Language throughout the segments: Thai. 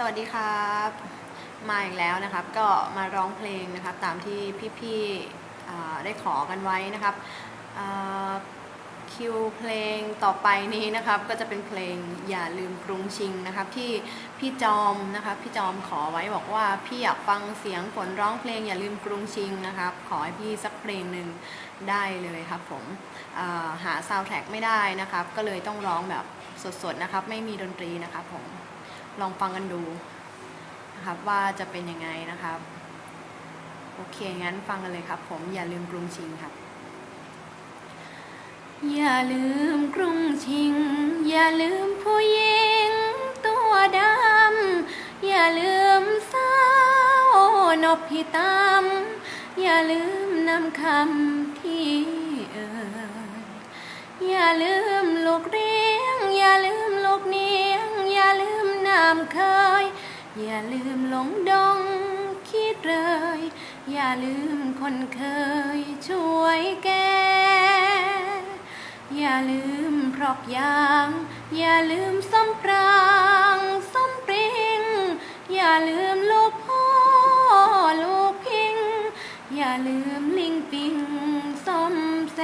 สวัสดีครับ มาอีกแล้วนะครับ ก็มาร้องเพลงนะครับ ตามที่พี่ๆได้ขอกันไว้นะครับคิวเพลงต่อไปนี้นะครับ ก็จะเป็นเพลงอย่าลืมกรุงชิงนะครับ ที่พี่จอมนะครับพี่จอมขอไว้บอกว่าพี่อยากฟังเสียงฝนร้องเพลงอย่าลืมกรุงชิงนะครับ ขอให้พี่สักเพลงหนึ่งได้เลยครับผมหาซาวด์แทร็กไม่ได้นะครับ ก็เลยต้องร้องแบบสดๆนะครับ ไม่มีดนตรีนะครับผม ลองฟังกันดูนะครับว่าจะเป็นยังไงนะครับ โอเค งั้นฟังกันเลยครับ ผมอย่าลืมกรุงชิงครับ อย่าลืมกรุงชิง อย่าลืมผู้หญิงตัวดำอย่าลืมสาวนพพิตามอย่าลืมนำคำที่เอ่ยอย่าลืมลูกเรียง อย่าลืมลูกเนียงอย่า ลืมเคย อย่าลืมหลงดงคิดเลย อย่าลืมคนเคยช่วยแก อย่าลืมพรอกยาง อย่าลืมส้มปรางส้มปริง อย่าลืมลูกพ่อลูกพิง อย่าลืมลิงปิงส้มแซ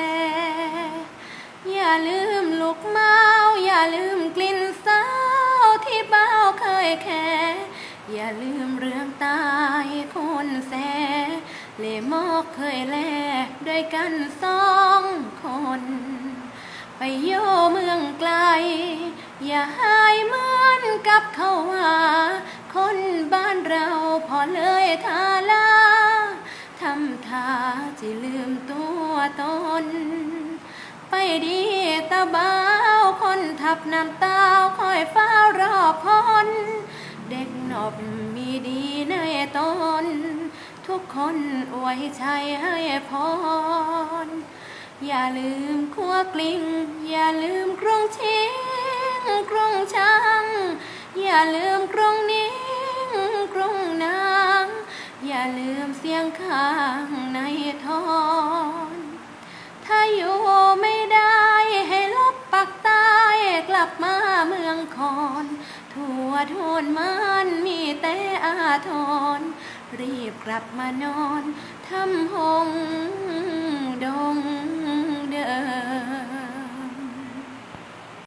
อย่าลืมลูกเมาอย่าลืมกลิ่น ยแค่ อย่าลืมเรื่องตายคนแสเลมอกเคยแลด้วยกันสองคน ไปโยเมืองไกล อย่าหายเหมือนกับเขาว่า คนบ้านเราพอเลยทาลาทำท่าจะลืมตัวตน ไปดีตาบ้าับน้ำตาคอยเฝ้ารอพนเด็กนบมีดีในตน ทุกคนอวยชัยให้พร อย่าลืมขัวกลิ้ง อย่าลืมกรุงชิงกรุงช้างอย่าลืมกรุงนิ่งกรุงนาง อย่าลืมเสียงข้างในทอน งคอนทั่วโทนมันมีแต่อาทรรีบกลับมานอนทำหง